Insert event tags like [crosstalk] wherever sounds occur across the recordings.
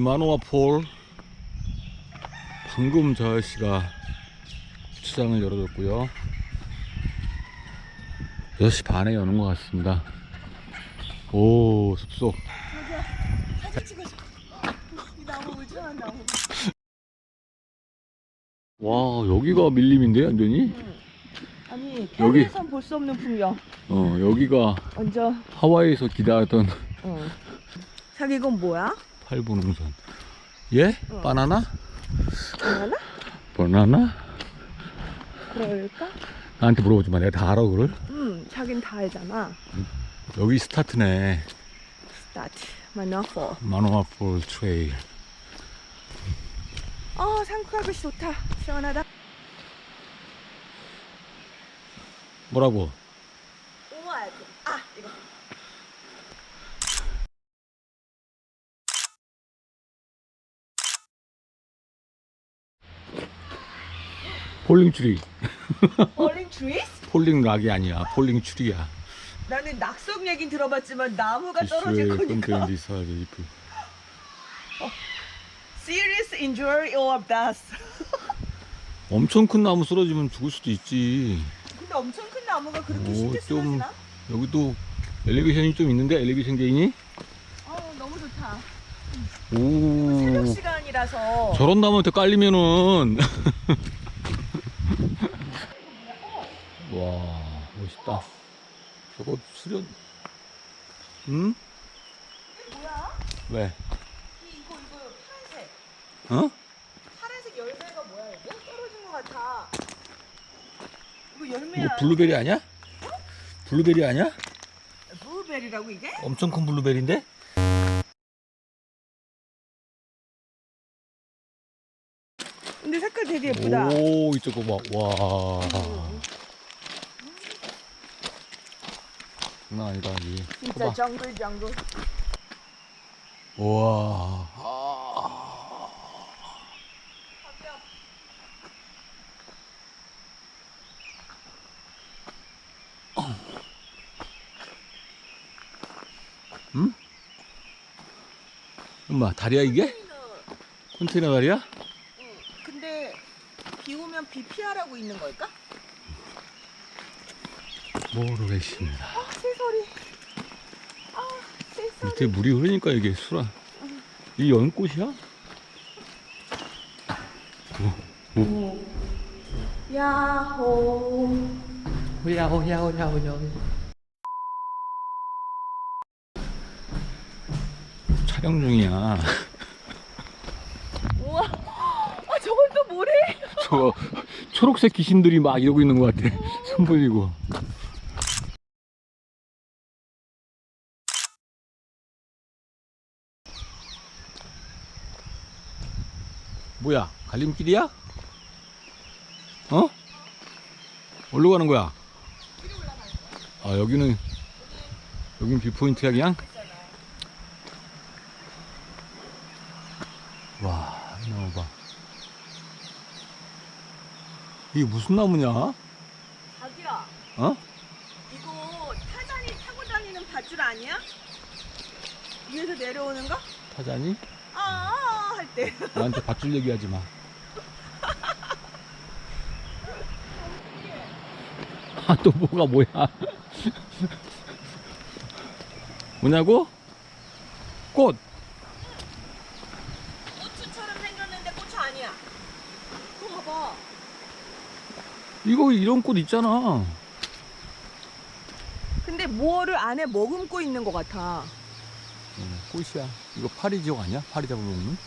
네, 마노아 폴. 방금 저 아저씨가 주차장을 열어줬고요. 6시 반에 여는 것 같습니다. 오, 숲속. 와, 여기가 밀림인데, 완전히? 아니 여기. 편에선 볼 수 없는 풍경. 어, 여기가 완전. 하와이에서 기다렸던 어. 자기 이건 뭐야? 팔분홍선. 예? 어. 바나나? 바나나? 바나나? 그럴까? 나한테 물어보지 마. 내가 다 알아, 그걸. 음, 자긴 다 알잖아. 여기 스타트네. 스타트. 마나포. 마노아 폴 트레일. 어, 상쾌하고 좋다. 시원하다. 뭐라고? 오마이갓. 아, 이거. 폴링 추리. 버링 트리스? 폴링 락이 아니야. 폴링 추리야. 나는 낙석 얘긴 들어봤지만 나무가 떨어질 거니까. 리프. Serious injury or death. 엄청 큰 나무 쓰러지면 죽을 수도 있지. 근데 엄청 큰 나무가 그렇게 오, 쉽게 좀- 쓰러지나? 여기도 엘리베이션이 좀 있는데 엘리베이션 게임이? 어, 너무 좋다. 오. 새벽 시간이라서. 저런 나무한테 깔리면은 와 멋있다. 저거 수련. 응? 이게 뭐야? 왜? 이, 이거 이거 파란색. 어? 파란색 열매가 뭐야 이게? 떨어진 것 같아. 이거 이거 열매야. 블루베리 아니야? 블루베리 아니야? 블루베리라고 이게? 엄청 큰 블루베리인데? 근데 색깔 되게 예쁘다. 오 이쪽 거 봐. 와. 장난 아니다 이. 진짜 봐봐. 정글 정글. 우와. 아. 응? 엄마 다리야 이게? 컨테이너 다리야? 응. 근데 비 오면 비 피하라고 있는 걸까? 모르겠습니다. 밑에 물이 흐르니까 이게 수라. 이 연꽃이야? 야호. 촬영 중이야. 우와. 아 저건 또 뭐래? 저 초록색 귀신들이 막 이러고 있는 것 같아. 손 벌리고. 뭐야? 갈림길이야? 어? 어디로 가는 거야? 아 여기는 여긴 뷰포인트야 그냥? 와, 이 나무 봐. 이게 무슨 나무냐? 자기야. 어? 이거 타잔이 타고 다니는 밧줄 아니야? 위에서 내려오는 거? 타자니? 아, 아, 할 때. [laughs] 나한테 밧줄 얘기하지 마. 아, 또 뭐가 뭐야? [laughs] 뭐냐고? 꽃! 고추처럼 생겼는데 고추 아니야. 그거 봐봐. 이거 이런 꽃 있잖아. 근데 뭐를 안에 머금고 있는 것 같아. 어, 꽃이야. 이거 파리지옥 아니야? 파리 잡아먹는?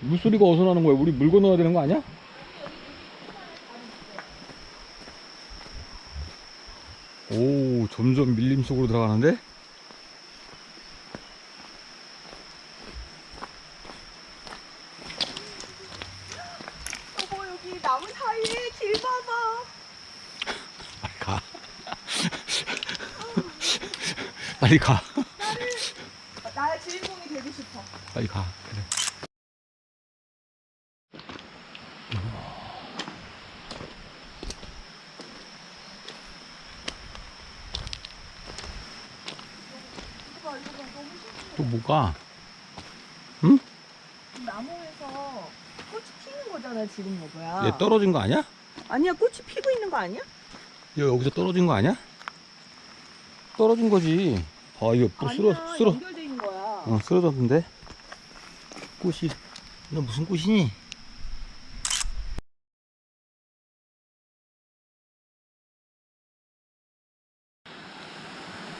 물소리가 어디서 나는 거야? 우리 물 건너야 되는 거 아니야? 오, 점점 밀림 속으로 들어가는데? 여보 여기 나무 사이에 길 봐봐. 빨리 가. 빨리 가. 나의 주인공이 되고 싶어. 빨리 가. 그래. 나무가 너무 신기해. 또 뭐가? 나무에서 꽃이 피는 거잖아 지금 여보야. 얘 떨어진 거 아니야? 아니야 꽃이 피고 있는 거 아니야? 얘 여기서 떨어진 거 아니야? 떨어진 거지. 아 이거 또 쓰러 아니야 쓰러 연결돼 있는 거야. 어 쓰러졌는데 꽃이 너 무슨 꽃이니?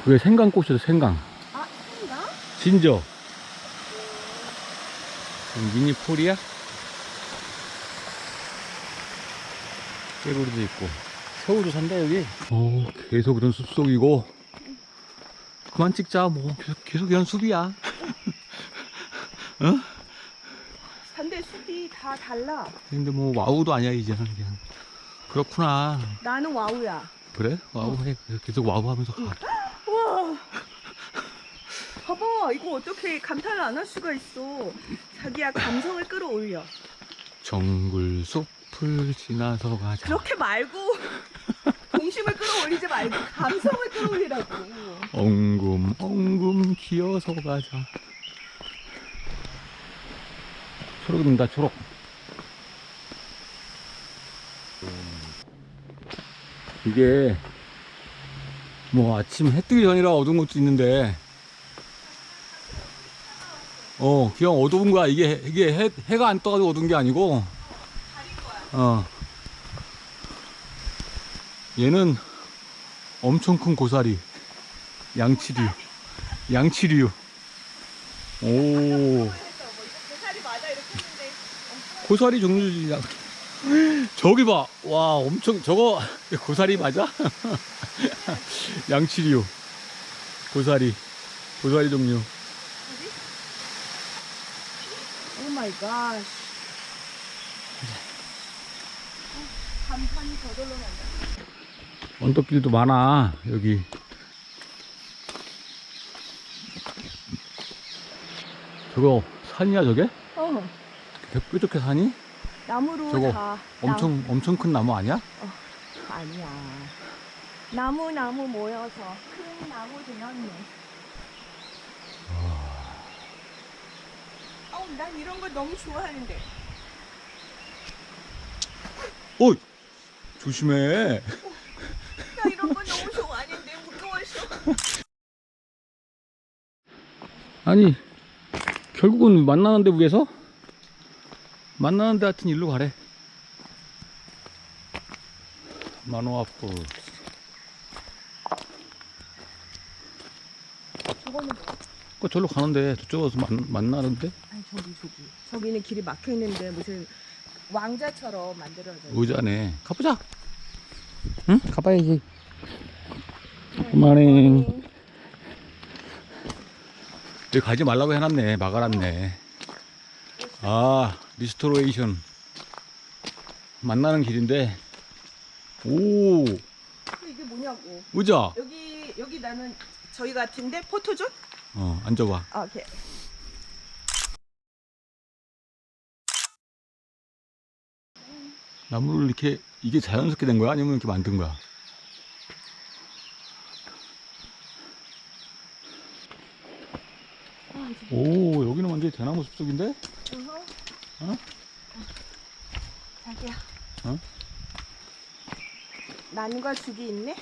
그게 생강꽃이죠 생강? 진저. 미니 폴이야? 깨구리도 있고. 새우도 산다 여기? 어 계속 이런 숲속이고. 그만 찍자 뭐. 계속, 계속 이런 숲이야. [laughs] 근데 숲이 다 달라. 근데 뭐 와우도 아니야 이제는 그냥 그렇구나. 나는 와우야. 그래? 와우 해. 계속 와우 하면서 가. 와. 봐봐 이거 어떻게 감탄을 안 할 수가 있어. 자기야 감성을 끌어올려. 정글 숲을 지나서 가자 그렇게 말고 [laughs] 동심을 끌어올리지 말고 감성을 끌어올리라고. 엉금 엉금 기어서 가자 초록입니다 초록 이게 뭐 아침 해 뜨기 전이라 어두운 것도 있는데 어 그냥 어두운 거야. 이게 이게 해, 해가 안 떠가지고 어두운 게 아니고. 어. 얘는 엄청 큰 고사리. 양치류. 양치류. 오. 고사리 종류지 양- [laughs] 저기 봐. 와 엄청 저거 고사리 맞아? [laughs] 양치류. 고사리. 고사리 종류 갓. 간판이 저절로 난다. 언덕길도 많아 여기 저거 산이야 저게 어. 뾰족해 산이 나무로 저거 다 엄청 엄청 큰 나무 아니야 나무, 아니야. 나무 나무 모여서 큰 나무 되었네. 어우 난 이런 거 너무 좋아하는데. 오 조심해 나 이런 거 너무 좋아하는데 무거워서. 아니 결국은 만나는데 위에서 만나는데 하여튼 일로 가래 만호아프 저거는 뭐야? 그 절로 가는데 저쪽에서 만, 만나는데 저기 저기. 저기는 길이 막혀 있는데 무슨 왕자처럼 만들어져. 의자네. 가보자. 응? 가봐야지. 그만해. 여기 가지 말라고 해놨네. 막아놨네. 아 리스토레이션. 만나는 길인데. 오. 이게 뭐냐고. 의자. 여기 여기 나는 저희 같은데 포토존? 어 앉아봐. 아, 오케이. 나무를 이렇게 이게 자연스럽게 된 거야 아니면 이렇게 만든 거야 오 여기는 완전히 대나무 숲속인데 어허. 어? 자기야. 어? 나무가 죽이 있네?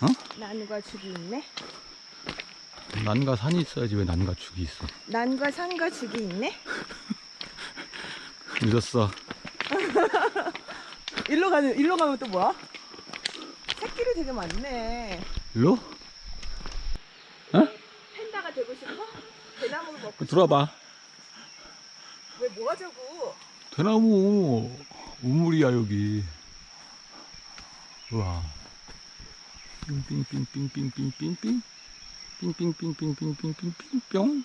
어? 나무가 죽이 있네? 난과 산이 있어야지 왜 난과 죽이 있어 난과 산과 죽이 있네? [laughs] 늦었어 [laughs] 일로 가는 일로 가면 또 뭐야? 새끼리 되게 많네. 일로 팬다가 되고 싶어? 대나무를 먹고 싶어? 들어와봐 왜 뭐가 자고? 대나무 우물이야 여기 우와 삥삥삥삥삥삥삥삥 삥삥삥삥삥삥삥삥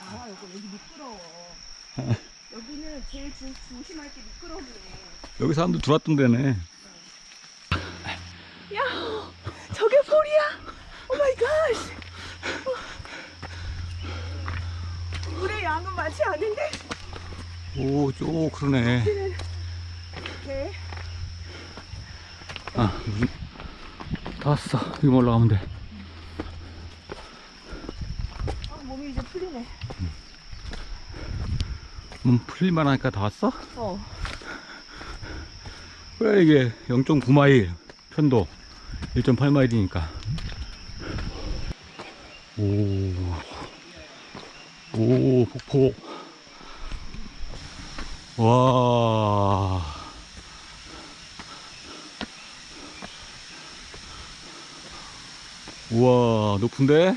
아 여기 여기 미끄러워. 여기는 제일 조심할 게 미끄러움이네. 여기 사람들 들어왔던 데네 야, 저게 폴이야? 오 마이 갓. 물의 양은 많지 않은데? 오 쪼 그러네 이렇게 아 무슨 다 왔어. 여기 올라가면 돼. 아, 몸이 이제 풀리네. 음, 풀릴만 하니까 다 왔어? 어. [laughs] 왜 이게 0.9마일 편도 1.8마일이니까. 오. 오, 폭포. 와. 우와, 높은데?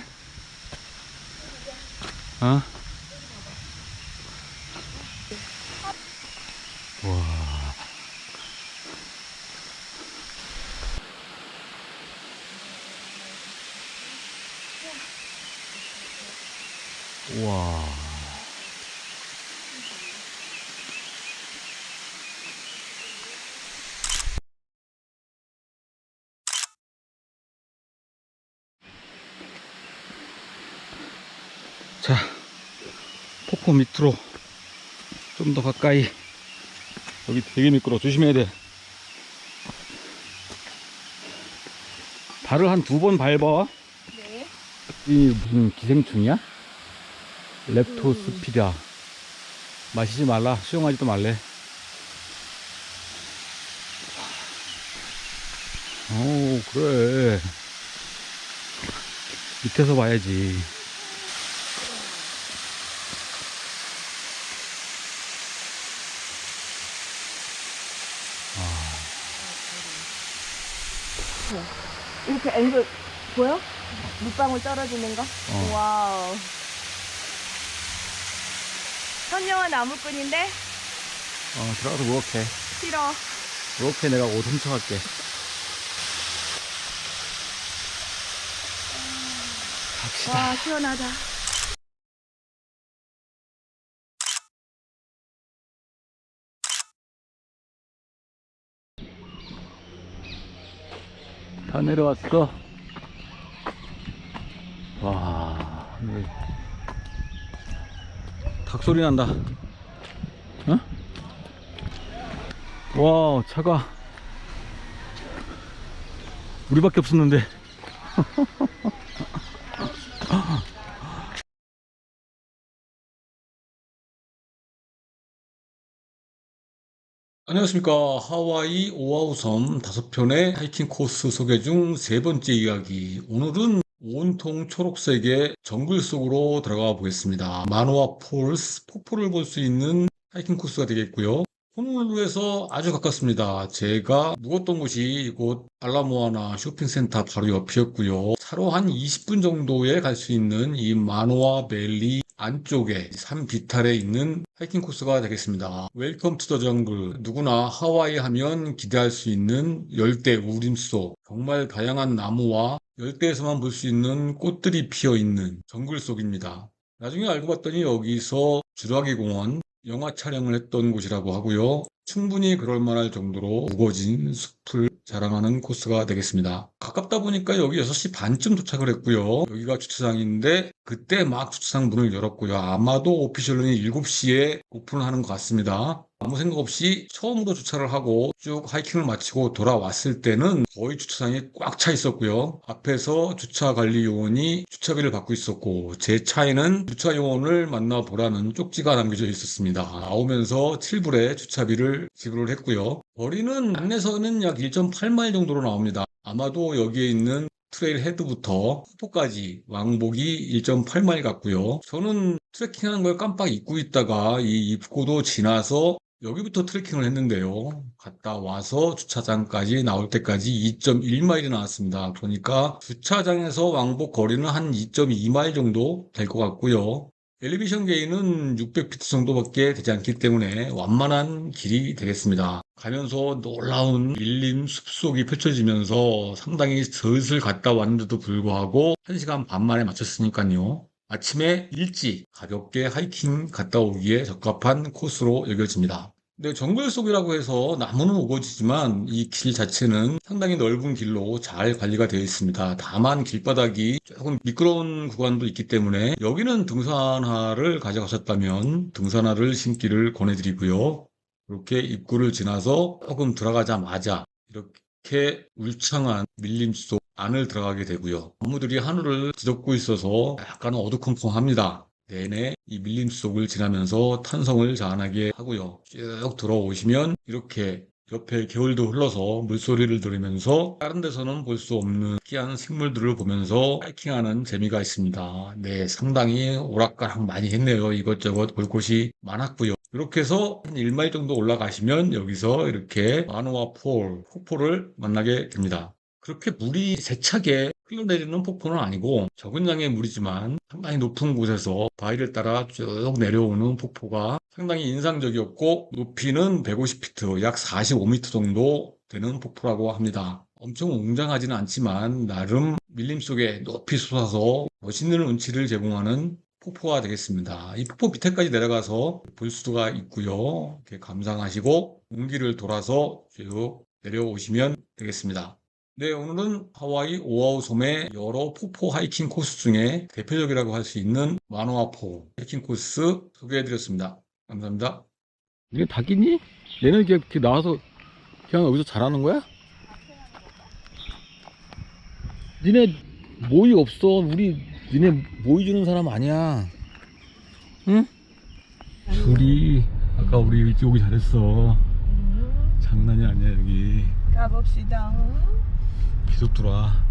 어? 와. 우와. 자, 폭포 밑으로 좀 더 가까이. 여기 되게 미끄러. 워 조심해야 돼. 발을 한 두 번 밟아. 네. 이 무슨 기생충이야? 렙토스피다. 마시지 말라. 수영하지도 말래. 오, 그래. 밑에서 봐야지. 이렇게 앵글 보여? 물방울 떨어지는 거? 어. 와우. 선녀와 나무꾼인데 어, 들어가서 무겁게. 싫어. 무겁게 내가 옷 훔쳐갈게. 갑시다. 와 시원하다. 다 내려왔어. 와, 여기 닭 소리 난다. 어? 와, 차가 우리밖에 없었는데. [laughs] 안녕하십니까. 하와이 오아우 섬 다섯 편의 하이킹 코스 소개 중 세 번째 이야기. 오늘은 온통 초록색의 정글 속으로 들어가 보겠습니다. 마노아 폴스, 폭포를 볼 수 있는 하이킹 코스가 되겠고요. 호놀룰루에서 아주 가깝습니다. 제가 묵었던 곳이 이곳 알라모아나 쇼핑센터 바로 옆이었고요. 차로 한 20분 정도에 갈 수 있는 이 마노아 밸리 안쪽에 산 비탈에 있는 하이킹 코스가 되겠습니다. 웰컴 투 더 정글. 누구나 하와이 하면 기대할 수 있는 열대 우림 속 정말 다양한 나무와 열대에서만 볼 수 있는 꽃들이 피어 있는 정글 속입니다. 나중에 알고 봤더니 여기서 주라기 공원 영화 촬영을 했던 곳이라고 하고요. 충분히 그럴 만할 정도로 우거진 숲을 자랑하는 코스가 되겠습니다. 가깝다 보니까 여기 6시 반쯤 도착을 했고요. 여기가 주차장인데 그때 막 주차장 문을 열었고요. 아마도 오피셜로는 7시에 오픈을 하는 것 같습니다. 아무 생각 없이 처음으로 주차를 하고 쭉 하이킹을 마치고 돌아왔을 때는 거의 주차장이 꽉 차 있었고요. 앞에서 주차 관리 요원이 주차비를 받고 있었고 제 차에는 주차 요원을 만나보라는 쪽지가 남겨져 있었습니다. 나오면서 7불의 주차비를 지불을 했고요. 거리는 안내서는 약 1.8마일 정도로 나옵니다. 아마도 여기에 있는 트레일 헤드부터 폭포까지 왕복이 1.8마일 같고요. 저는 트레킹하는 걸 깜빡 잊고 있다가 이 입구도 지나서 여기부터 트레킹을 했는데요. 갔다 와서 주차장까지 나올 때까지 2.1마일이 나왔습니다. 그러니까 주차장에서 왕복 거리는 한 2.2마일 정도 될 것 같고요. 엘리베이션 게이는 600피트 정도밖에 되지 않기 때문에 완만한 길이 되겠습니다. 가면서 놀라운 밀림 숲속이 펼쳐지면서 상당히 슬슬 갔다 왔는데도 불구하고 1시간 반 만에 마쳤으니까요. 아침에 일찍 가볍게 하이킹 갔다 오기에 적합한 코스로 여겨집니다. 근데 정글 속이라고 해서 나무는 우거지지만 이 길 자체는 상당히 넓은 길로 잘 관리가 되어 있습니다. 다만 길바닥이 조금 미끄러운 구간도 있기 때문에 여기는 등산화를 가져가셨다면 등산화를 신기를 권해드리고요. 이렇게 입구를 지나서 조금 들어가자마자 이렇게 이렇게 울창한 밀림 속 안을 들어가게 되고요. 나무들이 하늘을 뒤덮고 있어서 약간 어두컴컴합니다. 내내 이 밀림 속을 지나면서 탄성을 자아나게 하고요. 쭉 들어오시면 이렇게 옆에 겨울도 흘러서 물소리를 들으면서 다른 데서는 볼 수 없는 희한 생물들을 보면서 하이킹하는 재미가 있습니다. 네, 상당히 오락가락 많이 했네요. 이것저것 볼 곳이 많았고요. 이렇게 해서 한 1마일 정도 올라가시면 여기서 이렇게 마노아 폴, 폭포를 만나게 됩니다. 그렇게 물이 세차게 흘러내리는 폭포는 아니고 적은 양의 물이지만 상당히 높은 곳에서 바위를 따라 쭉 내려오는 폭포가 상당히 인상적이었고 높이는 150피트, 약 45m 정도 되는 폭포라고 합니다. 엄청 웅장하지는 않지만 나름 밀림 속에 높이 솟아서 멋있는 운치를 제공하는 폭포가 되겠습니다. 이 폭포 밑에까지 내려가서 볼 수가 있고요. 이렇게 감상하시고 공기를 돌아서 쭉 내려오시면 되겠습니다. 네, 오늘은 하와이 오아우 섬의 여러 폭포 하이킹 코스 중에 대표적이라고 할 수 있는 마노아포 하이킹 코스 소개해드렸습니다. 감사합니다. 니네 닭이니? 얘는 이렇게, 이렇게 나와서 그냥 여기서 자라는 거야? 니네 모이 없어. 우리 니네 모이 주는 사람 아니야. 응? 둘이 아까 우리 일찍 오기 잘했어. 장난이 아니야 여기. 가봅시다. 계속 들어와.